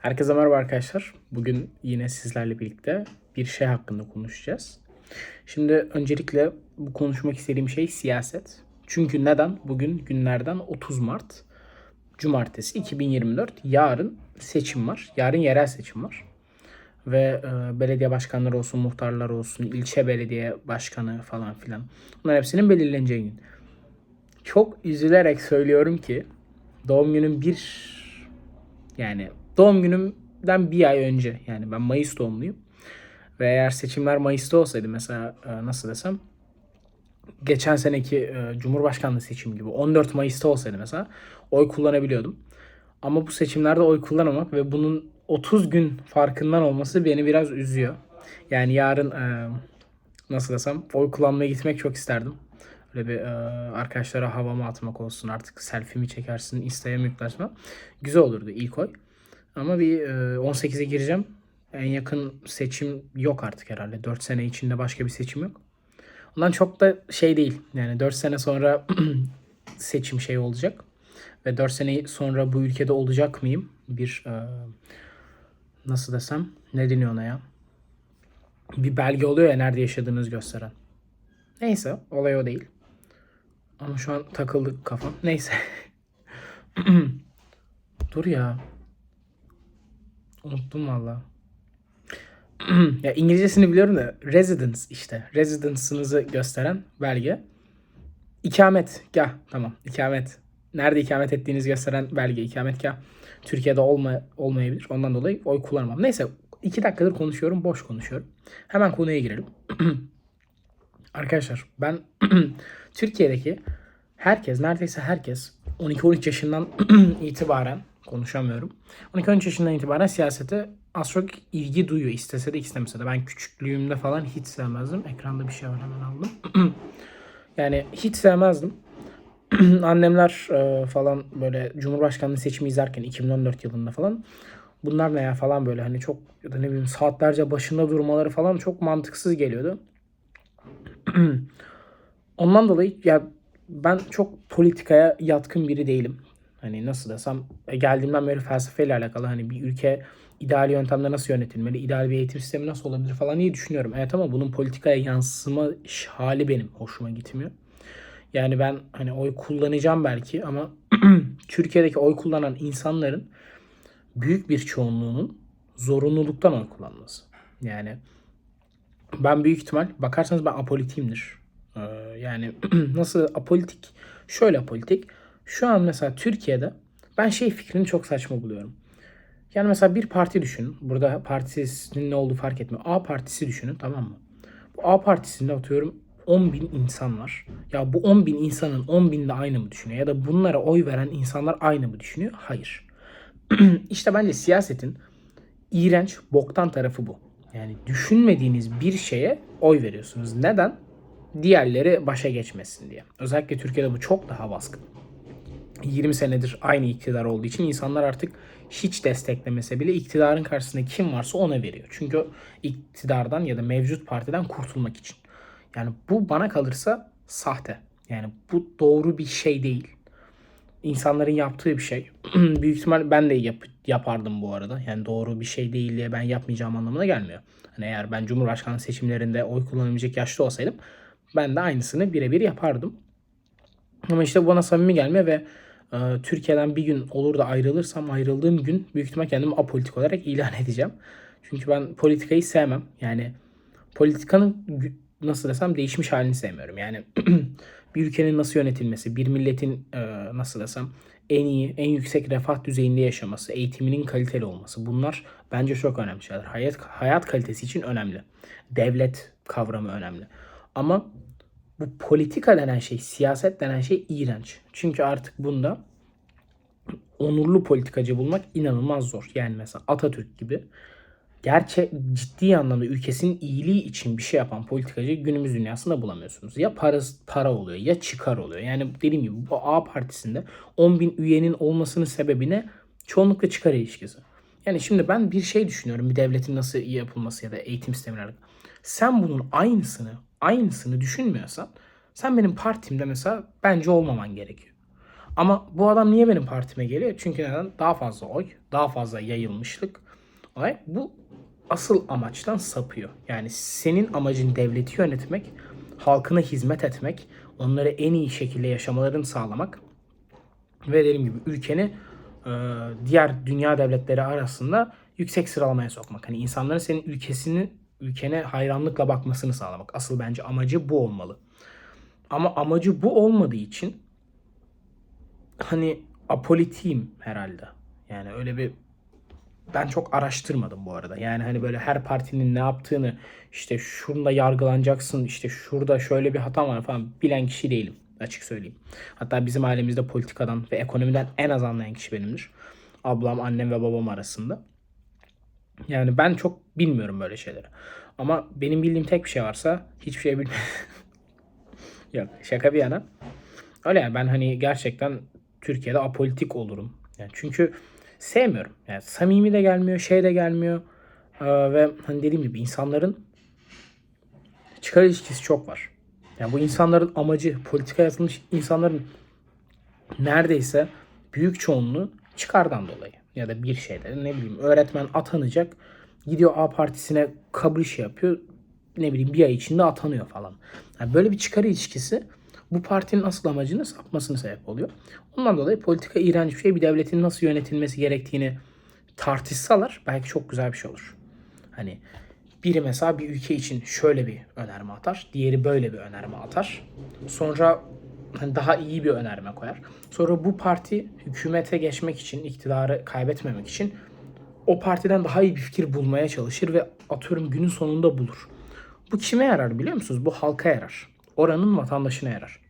Herkese merhaba arkadaşlar. Bugün yine sizlerle birlikte bir şey hakkında konuşacağız. Şimdi öncelikle bu konuşmak istediğim şey siyaset. Çünkü neden? Bugün günlerden 30 Mart Cumartesi 2024. Yarın seçim var. Yarın yerel seçim var. Ve e, belediye başkanları olsun, muhtarlar olsun, ilçe belediye başkanı falan filan. Bunların hepsinin belirleneceği gün. Çok üzülerek söylüyorum ki doğum günüm bir yani doğum günümden bir ay önce yani ben Mayıs doğumluyum. Ve eğer seçimler Mayıs'ta olsaydı mesela e, nasıl desem geçen seneki e, Cumhurbaşkanlığı seçimi gibi 14 Mayıs'ta olsaydı mesela oy kullanabiliyordum. Ama bu seçimlerde oy kullanamamak ve bunun 30 gün farkından olması beni biraz üzüyor. Yani yarın e, nasıl desem oy kullanmaya gitmek çok isterdim. Öyle bir e, arkadaşlara havama atmak olsun artık selfie'mi çekersin insta'ya mı yüklersin. Güzel olurdu ilk oy. Ama bir e, 18'e gireceğim. En yakın seçim yok artık herhalde. 4 sene içinde başka bir seçim yok. Ondan çok da şey değil. Yani 4 sene sonra seçim şey olacak. Ve 4 sene sonra bu ülkede olacak mıyım? Bir e, nasıl desem ne deniyor ona ya? Bir belge oluyor ya nerede yaşadığınızı gösteren. Neyse olay o değil. Ama şu an takıldık kafam. Neyse. Dur ya. Unuttum valla. ya İngilizcesini biliyorum da residence işte. Residence'ınızı gösteren belge. İkamet. Gah. Tamam. İkamet. Nerede ikamet ettiğinizi gösteren belge. İkametgah. Türkiye'de olma, olmayabilir. Ondan dolayı oy kullanmam. Neyse. iki dakikadır konuşuyorum. Boş konuşuyorum. Hemen konuya girelim. Arkadaşlar ben Türkiye'deki herkes neredeyse herkes 12-13 yaşından itibaren konuşamıyorum. 12-13 yaşından itibaren siyasete az çok ilgi duyuyor. istese de istemese de. Ben küçüklüğümde falan hiç sevmezdim. Ekranda bir şey var hemen aldım. yani hiç sevmezdim. Annemler e, falan böyle Cumhurbaşkanlığı seçimi izlerken 2014 yılında falan bunlar ne ya falan böyle hani çok ya da ne bileyim saatlerce başında durmaları falan çok mantıksız geliyordu. Ondan dolayı ya ben çok politikaya yatkın biri değilim. Hani nasıl desem e, geldiğimden beri felsefeyle alakalı hani bir ülke ideal yöntemle nasıl yönetilmeli, ideal bir eğitim sistemi nasıl olabilir falan diye düşünüyorum. Evet ama bunun politikaya yansıma hali benim hoşuma gitmiyor. Yani ben hani oy kullanacağım belki ama Türkiye'deki oy kullanan insanların büyük bir çoğunluğunun zorunluluktan oy kullanması. Yani ben büyük ihtimal bakarsanız ben apolitiyimdir. Ee, yani nasıl apolitik? Şöyle apolitik. Şu an mesela Türkiye'de ben şey fikrini çok saçma buluyorum. Yani mesela bir parti düşünün. Burada partisinin ne olduğu fark etmiyor. A partisi düşünün tamam mı? Bu A partisinde atıyorum 10 bin insan var. Ya bu 10 bin insanın 10 bin de aynı mı düşünüyor? Ya da bunlara oy veren insanlar aynı mı düşünüyor? Hayır. işte bence siyasetin iğrenç, boktan tarafı bu. Yani düşünmediğiniz bir şeye oy veriyorsunuz. Neden? Diğerleri başa geçmesin diye. Özellikle Türkiye'de bu çok daha baskın. 20 senedir aynı iktidar olduğu için insanlar artık hiç desteklemese bile iktidarın karşısında kim varsa ona veriyor. Çünkü iktidardan ya da mevcut partiden kurtulmak için. Yani bu bana kalırsa sahte. Yani bu doğru bir şey değil. İnsanların yaptığı bir şey. Büyük ihtimal ben de yap, yapardım bu arada. Yani doğru bir şey değil diye ben yapmayacağım anlamına gelmiyor. Hani eğer ben Cumhurbaşkanı seçimlerinde oy kullanabilecek yaşta olsaydım ben de aynısını birebir yapardım. Ama işte bu bana samimi gelmiyor ve e, Türkiye'den bir gün olur da ayrılırsam ayrıldığım gün büyük ihtimal kendimi apolitik olarak ilan edeceğim. Çünkü ben politikayı sevmem. Yani politikanın nasıl desem değişmiş halini sevmiyorum. Yani bir ülkenin nasıl yönetilmesi, bir milletin e, nasıl desem en iyi, en yüksek refah düzeyinde yaşaması, eğitiminin kaliteli olması bunlar bence çok önemli şeyler. Hayat, hayat kalitesi için önemli. Devlet kavramı önemli. Ama bu politika denen şey, siyaset denen şey iğrenç. Çünkü artık bunda onurlu politikacı bulmak inanılmaz zor. Yani mesela Atatürk gibi gerçek ciddi anlamda ülkesinin iyiliği için bir şey yapan politikacı günümüz dünyasında bulamıyorsunuz. Ya para, para oluyor ya çıkar oluyor. Yani dediğim gibi bu A partisinde 10 bin üyenin olmasının sebebi ne? Çoğunlukla çıkar ilişkisi. Yani şimdi ben bir şey düşünüyorum bir devletin nasıl yapılması ya da eğitim sistemine Sen bunun aynısını aynısını düşünmüyorsan sen benim partimde mesela bence olmaman gerekiyor. Ama bu adam niye benim partime geliyor? Çünkü neden? Daha fazla oy, daha fazla yayılmışlık. Olay bu asıl amaçtan sapıyor. Yani senin amacın devleti yönetmek, halkına hizmet etmek, onları en iyi şekilde yaşamalarını sağlamak ve dediğim gibi ülkeni diğer dünya devletleri arasında yüksek sıralamaya sokmak. Hani insanların senin ülkesini ülkene hayranlıkla bakmasını sağlamak. Asıl bence amacı bu olmalı. Ama amacı bu olmadığı için hani apolitiyim herhalde. Yani öyle bir ben çok araştırmadım bu arada. Yani hani böyle her partinin ne yaptığını işte şurada yargılanacaksın işte şurada şöyle bir hata var falan bilen kişi değilim açık söyleyeyim. Hatta bizim ailemizde politikadan ve ekonomiden en az anlayan kişi benimdir. Ablam, annem ve babam arasında. Yani ben çok bilmiyorum böyle şeyleri. Ama benim bildiğim tek bir şey varsa hiçbir şey bilmiyorum. Yok şaka bir yana. Öyle yani ben hani gerçekten Türkiye'de apolitik olurum. Yani çünkü sevmiyorum. Yani samimi de gelmiyor, şey de gelmiyor. Ee, ve hani dediğim gibi insanların çıkar ilişkisi çok var. Yani bu insanların amacı, politika yazılmış insanların neredeyse büyük çoğunluğu çıkardan dolayı. Ya da bir şeyde ne bileyim öğretmen atanacak. Gidiyor A partisine kabul işi yapıyor. Ne bileyim bir ay içinde atanıyor falan. Yani böyle bir çıkar ilişkisi bu partinin asıl amacını sapmasını sebep oluyor. Ondan dolayı politika iğrenç bir şey. Bir devletin nasıl yönetilmesi gerektiğini tartışsalar belki çok güzel bir şey olur. Hani biri mesela bir ülke için şöyle bir önerme atar. Diğeri böyle bir önerme atar. Sonra daha iyi bir önerme koyar. Sonra bu parti hükümete geçmek için, iktidarı kaybetmemek için o partiden daha iyi bir fikir bulmaya çalışır ve atıyorum günün sonunda bulur. Bu kime yarar biliyor musunuz? Bu halka yarar. Oranın vatandaşına yarar.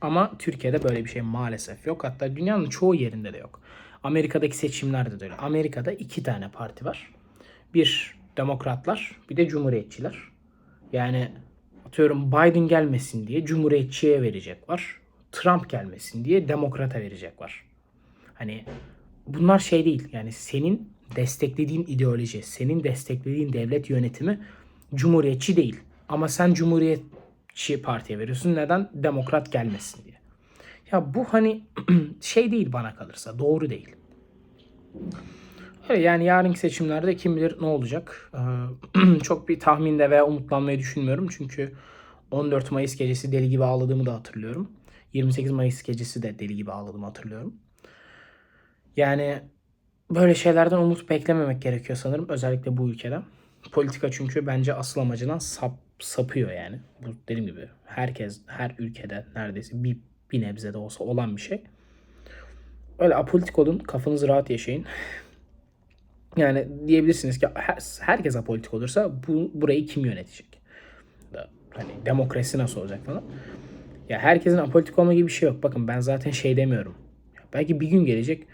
Ama Türkiye'de böyle bir şey maalesef yok. Hatta dünyanın çoğu yerinde de yok. Amerika'daki seçimlerde de öyle. Amerika'da iki tane parti var. Bir demokratlar, bir de cumhuriyetçiler. Yani atıyorum Biden gelmesin diye cumhuriyetçiye verecek var. Trump gelmesin diye demokrata verecek var. Hani bunlar şey değil. Yani senin desteklediğin ideoloji, senin desteklediğin devlet yönetimi cumhuriyetçi değil. Ama sen cumhuriyetçi partiye veriyorsun. Neden? Demokrat gelmesin diye. Ya bu hani şey değil bana kalırsa. Doğru değil. Evet, yani yarınki seçimlerde kim bilir ne olacak. Ee, çok bir tahminde veya umutlanmayı düşünmüyorum. Çünkü 14 Mayıs gecesi deli gibi ağladığımı da hatırlıyorum. 28 Mayıs gecesi de deli gibi ağladığımı hatırlıyorum. Yani böyle şeylerden umut beklememek gerekiyor sanırım. Özellikle bu ülkede. Politika çünkü bence asıl amacından sap, sapıyor yani. Bu dediğim gibi herkes, her ülkede neredeyse bir, bir nebze de olsa olan bir şey. Öyle apolitik olun, kafanızı rahat yaşayın. Yani diyebilirsiniz ki her, herkes apolitik olursa bu burayı kim yönetecek? Hani demokrasi nasıl olacak falan. Ya herkesin apolitik olma gibi bir şey yok. Bakın ben zaten şey demiyorum. Belki bir gün gelecek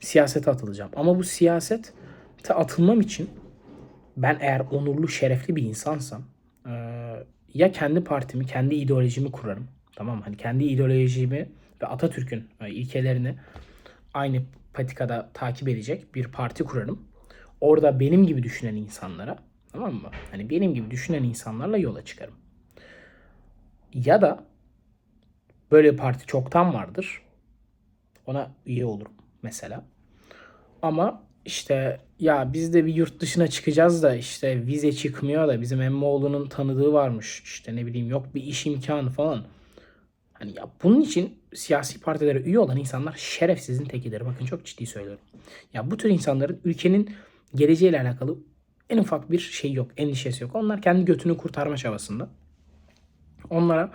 siyasete atılacağım. Ama bu siyasete atılmam için ben eğer onurlu, şerefli bir insansam ya kendi partimi, kendi ideolojimi kurarım. Tamam? Hani kendi ideolojimi ve Atatürk'ün ilkelerini aynı patikada takip edecek bir parti kurarım. Orada benim gibi düşünen insanlara tamam mı? Hani benim gibi düşünen insanlarla yola çıkarım. Ya da böyle bir parti çoktan vardır. Ona üye olurum mesela. Ama işte ya biz de bir yurt dışına çıkacağız da işte vize çıkmıyor da bizim Emmoğlu'nun tanıdığı varmış. İşte ne bileyim yok bir iş imkanı falan. Hani ya bunun için siyasi partilere üye olan insanlar şerefsizin tekidir. Bakın çok ciddi söylüyorum. Ya bu tür insanların ülkenin geleceğiyle alakalı en ufak bir şey yok, endişesi yok. Onlar kendi götünü kurtarma çabasında. Onlara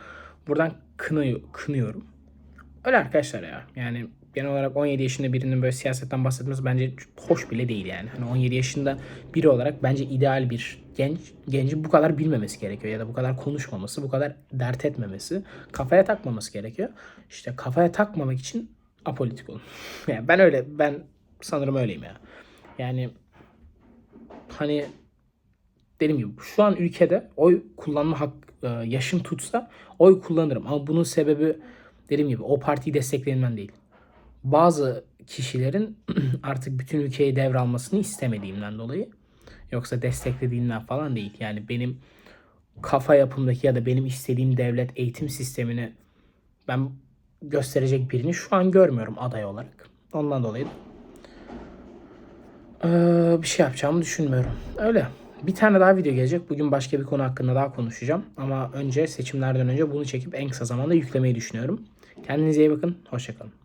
buradan kınıyor, kınıyorum. Öyle arkadaşlar ya. Yani genel olarak 17 yaşında birinin böyle siyasetten bahsetmesi bence hoş bile değil yani. Hani 17 yaşında biri olarak bence ideal bir genç gencin bu kadar bilmemesi gerekiyor ya da bu kadar konuşmaması, bu kadar dert etmemesi, kafaya takmaması gerekiyor. İşte kafaya takmamak için apolitik olun. yani ben öyle ben sanırım öyleyim ya. Yani hani dediğim gibi şu an ülkede oy kullanma hak yaşım tutsa oy kullanırım ama bunun sebebi dediğim gibi o partiyi destekleyenmen değil bazı kişilerin artık bütün ülkeyi devralmasını istemediğimden dolayı yoksa desteklediğimden falan değil. Yani benim kafa yapımdaki ya da benim istediğim devlet eğitim sistemini ben gösterecek birini şu an görmüyorum aday olarak. Ondan dolayı ee, bir şey yapacağımı düşünmüyorum. Öyle. Bir tane daha video gelecek. Bugün başka bir konu hakkında daha konuşacağım. Ama önce seçimlerden önce bunu çekip en kısa zamanda yüklemeyi düşünüyorum. Kendinize iyi bakın. Hoşçakalın.